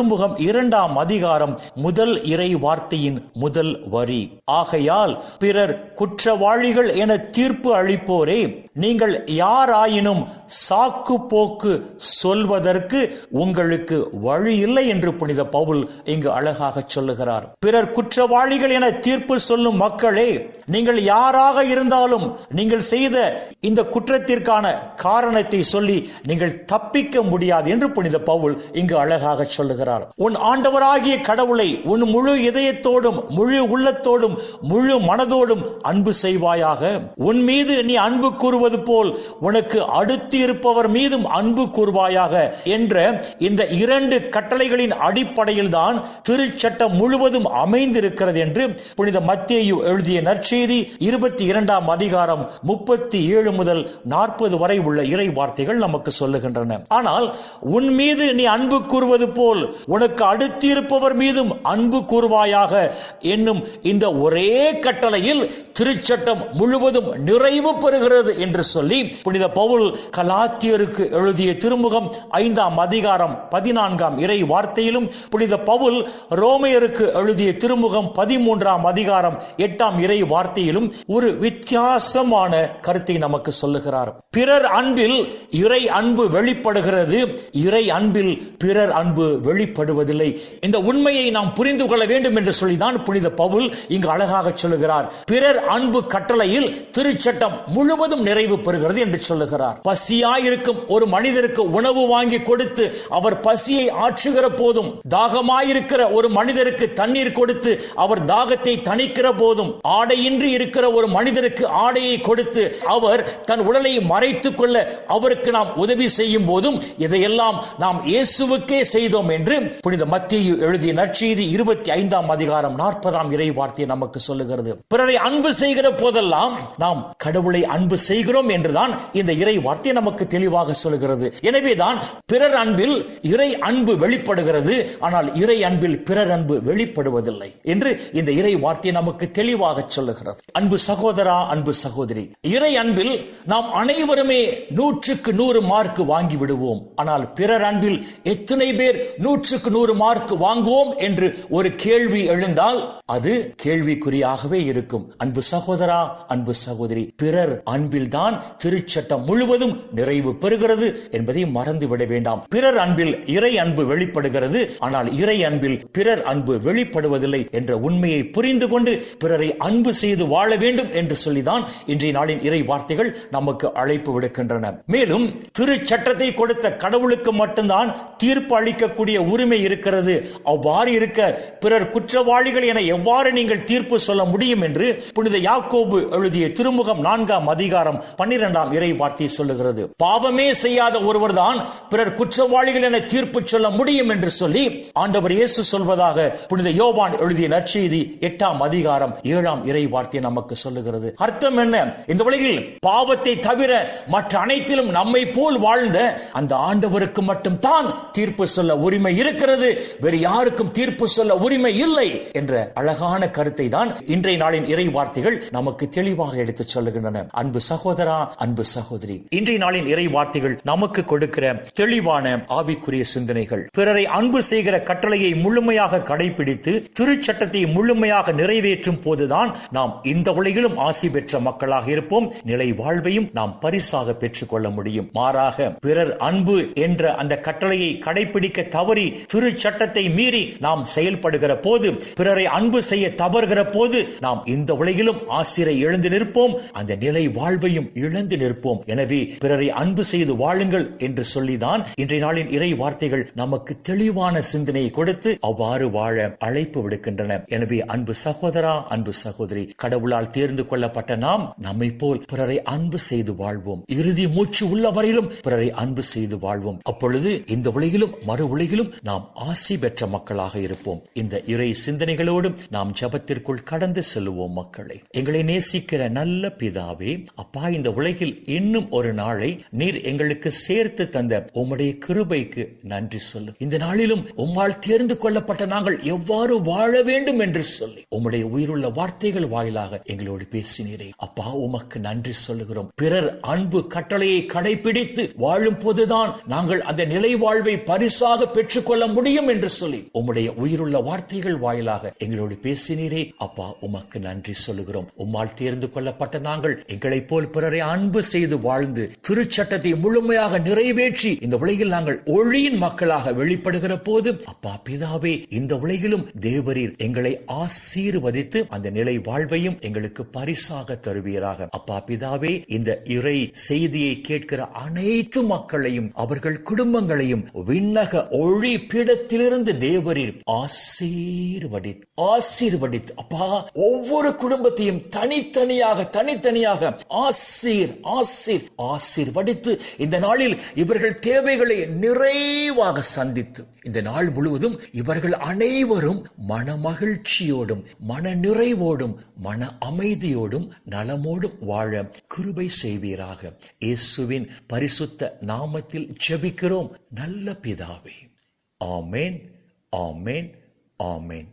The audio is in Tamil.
திருமுகம் இரண்டாம் அதிகாரம் முதல் இறை வார்த்தையின் முதல் வரி. ஆகையால் பிறர் குற்றவாளிகள் என தீர்ப்பு அளிப்போரே நீங்கள் யாராயினும் சாக்கு போக்கு சொல்வதற்கு உங்களுக்கு வழி இல்லை என்று புனித பவுல் இங்கு அழகாக சொல்லுகிறார். பிறர் குற்றவாளிகள் என தீர்ப்பு சொல்லும் மக்களே நீங்கள் யாராக இருந்தாலும் நீங்கள் செய்த இந்த குற்றத்திற்கான காரணத்தை சொல்லி நீங்கள் தப்பிக்க முடியாது என்று புனித பவுல் இங்கு அழகாக சொல்லுகிறார். உன் ஆண்டவராகிய கடவுளை உன் முழு இதயத்தோடும் முழு உள்ளத்தோடும் முழு மனதோடும் அன்பு செய்வாயாக. உன் மீது நீ அன்பு கூறுவது போல் உனக்கு அடுத்து இருப்பவர் மீதும் அன்பு கூறுவாயாக என்ற இந்த இரண்டு கட்டளைகளின் அடிப்படையில் தான் திருச்சட்டம் முழுவதும் அமைந்திருக்கிறது என்று புனித மத்தேயு எழுதிய நற்செய்தி இருபத்தி இரண்டாம் அதிகாரம் முப்பத்தி ஏழு முதல் நாற்பது வரை உள்ள இறை வார்த்தைகள் நமக்கு சொல்லுகின்றன. ஆனால் உன் மீது நீ அன்பு கூறுவது போல் உனக்கு அடுத்து இருப்பவர் மீதும் அன்பு கூறுவாயாக என்னும் இந்த ஒரே கட்டளையில் திருச்சட்டம் முழுவதும் நிறைவு பெறுகிறது என்று சொல்லி புனித பவுல் கல கலாத்தியருக்கு எழுதிய திருமுகம் ஐந்தாம் அதிகாரம் பதினான்காம் இறை வார்த்தையிலும் புனித பவுல் ரோமையருக்கு எழுதிய திருமுகம் பதிமூன்றாம் அதிகாரம் எட்டாம் இறை வார்த்தையிலும் ஒரு வித்தியாசமான கருத்தை நமக்கு சொல்லுகிறார். பிறர் அன்பில் இறை அன்பு வெளிப்படுகிறது இறை அன்பில் பிறர் அன்பு வெளிப்படுவதில்லை. இந்த உண்மையை நாம் புரிந்து கொள்ள வேண்டும் என்று சொல்லிதான் புனித பவுல் இங்கு அழகாக சொல்லுகிறார். பிறர் அன்பு கட்டளையில் திருச்சட்டம் முழுவதும் நிறைவு பெறுகிறது என்று சொல்லுகிறார். பசியாயிருக்கும் ஒரு மனிதருக்கு உணவு வாங்கி கொடுத்து அவர் பசியை ஆற்றுகிற போதும் தாகமாயிருக்கிற ஒரு மனிதருக்கு தண்ணீர் கொடுத்து அவர் தாகத்தை தணிக்கிற போதும் ஆடையின்றி இருக்கிற ஒரு மனிதருக்கு ஆடையை கொடுத்து அவர் தன் உடலை மறைத்துக் கொள்ள அவருக்கு நாம் உதவி செய்யும் போதும் இதையெல்லாம் நாம் இயேசுவுக்கே செய்தோம் என்று புனித மத்திய எழுதிய நற்செய்தி இருபத்தி ஐந்தாம் அதிகாரம் நாற்பதாம் இறை வார்த்தை நமக்கு சொல்லுகிறது. பிறரை அன்பு செய்கிற போதெல்லாம் நாம் கடவுளை அன்பு செய்கிறோம் என்றுதான் இந்த இறை வார்த்தை நமக்கு தெளிவாக சொல்கிறது எனவேதான் பிறர் அன்பில் இறை அன்பு வெளிப்படுகிறது. ஆனால் இறை அன்பில் பிறர் அன்பு வெளிப்படுவதில்லை என்று இந்த இறை வார்த்தை நமக்கு தெளிவாக சொல்லுகிறது. அன்பு சகோதரா அன்பு சகோதரி இறை அன்பில் நாம் அனைவருமே நூற்றுக்கு நூறு மார்க் வாங்கி விடுவோம். ஆனால் பிறர் அன்பில் எத்தனை பேர் நூற்றுக்கு நூறு மார்க் வாங்குவோம் என்று ஒரு கேள்வி எழுந்தால் அது கேள்விக்குறியாகவே இருக்கும். அன்பு சகோதரா அன்பு சகோதரி பிறர் அன்பில் தான் திருச்சட்டம் முழுவதும் நிறைவு பெறுகிறது என்பதை மறந்துவிட வேண்டாம். பிறர் அன்பில் இறை அன்பு வெளிப்படுகிறது. ஆனால் இறை அன்பில் பிறர் அன்பு வெளிப்படுவதில்லை என்ற உண்மையை புரிந்து கொண்டு பிறரை அன்பு செய்து வாழ வேண்டும் என்று சொல்லிதான் இன்றைய நாளின் இறை வார்த்தைகள் நமக்கு அழைப்பு விடுக்கின்றன. மேலும் திருச்சட்டத்தை கொடுத்த கடவுளுக்கு மட்டும்தான் தீர்ப்பு அளிக்கக்கூடிய உரிமை இருக்கிறது. அவ்வாறு இருக்க பிறர் குற்றவாளிகள் என எவ்வாறு நீங்கள் தீர்ப்பு சொல்ல முடியும் என்று புனித யாக்கோபு எழுதிய திருமுகம் நான்காம் அதிகாரம் பன்னிரெண்டாம் இறை வார்த்தை சொல்லுகிறது. பாவமே செய்யாத ஒருவர் தான் பிறர் குற்றவாளிகள் என தீர்ப்பு சொல்ல முடியும் என்று சொல்லி ஆண்டவர் இயேசு சொல்வதாக புனித யோவான் எழுதிய நற்செய்தி எட்டாம் அதிகாரம் ஏழாம் இறை வார்த்தை நமக்கு சொல்லுகிறது. அர்த்தம் என்ன? இந்த உலகில் பாவத்தை தவிர மற்ற அனைத்திலும் நம்மை போல் வாழ்ந்த அந்த ஆண்டவருக்கு மட்டும் தான் தீர்ப்பு சொல்ல உரிமை இருக்கிறது. வேறு யாருக்கும் தீர்ப்பு சொல்ல உரிமை இல்லை என்ற அழகான கருத்தை தான் இன்றைய நாளின் இறை வார்த்தைகள் நமக்கு தெளிவாக எடுத்துச் சொல்லுகின்றன. அன்பு சகோதரா அன்பு சகோதரி இன்றைய நாளின் இறை வார்த்தைகள் நமக்கு கொடுக்கிற தெளிவான ஆவிக்குரிய சிந்தனைகள். பிறரை அன்பு செய்கிற கட்டளையை முழுமையாக கடைபிடித்து திருச்சட்டத்தை முழுமையாக நிறைவேற்றும் போதுதான் நாம் இந்த உலகிலும் ஆசி பெற்ற மக்களாக இருப்போம். நிலை வாழ்வையும் நாம் பரிசாக பெற்றுக்கொள்ள முடியும். மாறாக பிறர் அன்பு என்ற அந்த கட்டளையை கடைபிடிக்க தவறி திருச்சட்டத்தை மீறி நாம் செயல்படுகிற போது பிறரை அன்பு செய்ய தவறுகிற போது நாம் இந்த உலகிலும் ஆசிரை எழுந்து நிற்போம். அந்த நிலை வாழ்வையும் இழந்து நிற்போம். எனவே பிறரை அன்பு செய்து வாழுங்கள் என்று சொல்லிதான் இன்றைய நாளின் இறை வார்த்தைகள் நமக்கு தெளிவான சிந்தனையை கொடுத்து அவ்வாறு வாழ அழைப்பு விடுக்கின்றன. எனவே அன்பு சகோதரா அன்பு சகோதரி கடவுளால் தேர்ந்து கொள்ளப்பட்ட நாம் நம்மை போல் பிறரை அன்பு செய்து வாழ்வோம். இறுதி மூச்சு உள்ள வரையிலும் பிறரை அன்பு செய்து வாழ்வோம். அப்பொழுது இந்த உலகிலும் மறு உலகிலும் நாம் ஆசி பெற்ற மக்களாக இருப்போம். இந்த இறை சிந்தனைகளோடும் நாம் ஜபத்திற்குள் கடந்து செல்லுவோம் மக்களை. எங்களை நேசிக்கிற நல்ல பிதாவே அப்பா இந்த உலகில் இன்னும் ஒரு நாளை நீர் எங்களுக்கு சேர்த்து தந்த உம்முடைய கிருபைக்கு நன்றி சொல்லு. இந்த நாளிலும் உம்மால் தேர்ந்து கொள்ளப்பட்ட நாங்கள் எவ்வாறு வாழ வேண்டும் என்று சொல்லி. உம்முடைய உயிருள்ள வார்த்தைகள் வாயிலாக எங்களோடு பேசினீரே. அப்பா உமக்கு நன்றி சொல்லுகிறோம். பிறர் அன்பு கட்டளையை கடைபிடித்து வாழும் போதுதான் நாங்கள் அந்த நிலை வாழ்வை பரிசாக பெற்றுக்கொள்ள முடியும் என்று சொல்லி. உம்முடைய உயிருள்ள வார்த்தைகள் வாயிலாக எங்களோடு பேசினீரே. அப்பா உமக்கு நன்றி சொல்லுகிறோம். உம்மால் தேர்ந்து கொள்ளப்பட்ட நாங்கள் எங்களைப் போல் பிறரை அன்பு செய்து வாழ்ந்து திரு திருச்சட்டத்தை முழுமையாக நிறைவேற்றி இந்த உலகில் நாங்கள் ஒளியின் மக்களாக வெளிப்படுகிற போது அப்பா பிதாவே இந்த உலகிலும் தேவரீர் எங்களை ஆசீர்வதித்து அந்த நிலை வாழ்வையும் எங்களுக்கு பரிசாக தருவீராக. அப்பா பிதாவே இந்த இறை செய்தியை கேட்கிற அனைத்து மக்களையும் அவர்கள் குடும்பங்களையும் விண்ணக ஒளி பீடத்திலிருந்து தேவரீர் ஆசீர்வடி ஆசீர்வடித்து அப்பா ஒவ்வொரு குடும்பத்தையும் தனித்தனியாக தனித்தனியாக ஆசீர் ஆசீர் ஆசீர்வடித்து இந்த நாளில் இவர்கள் தேவைகளை நிறைவாக சந்தித்து இந்த நாள் முழுவதும் இவர்கள் அனைவரும் மன மகிழ்ச்சியோடும் மன நிறைவோடும் மன அமைதியோடும் நலமோடும் வாழ கிருபை செய்வீராக. இயேசுவின் பரிசுத்த நாமத்தில் ஜெபிக்கிறோம். நல்ல பிதாவே. ஆமேன் ஆமேன் ஆமேன்.